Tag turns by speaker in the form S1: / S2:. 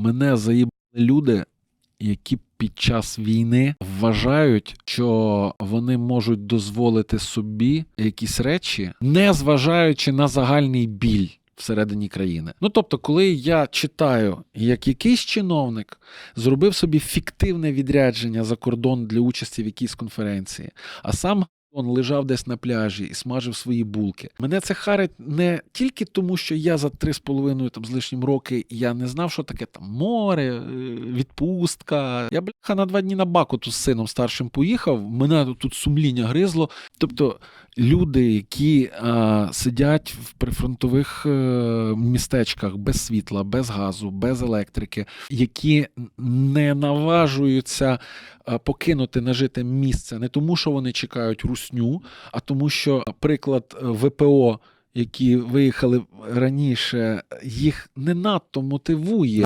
S1: Мене заїбали люди, які під час війни вважають, що вони можуть дозволити собі якісь речі, не зважаючи на загальний біль. Всередині країни. Ну тобто, коли я читаю, як якийсь чиновник зробив собі фіктивне відрядження за кордон для участі в якійсь конференції, а сам он лежав десь на пляжі і смажив свої булки. Мене це харить не тільки тому, що я за три з половиною там з лишнім роки я не знав, що таке там море, е, відпустка. Я бляха на два дні на Бакуту з сином старшим поїхав. Мене тут сумління гризло. Тобто люди, які а, сидять в прифронтових е, містечках без світла, без газу, без електрики, які не наважуються а, покинути нажите місце не тому, що вони чекають русню, а тому, що приклад е, ВПО. Які виїхали раніше, їх не надто мотивує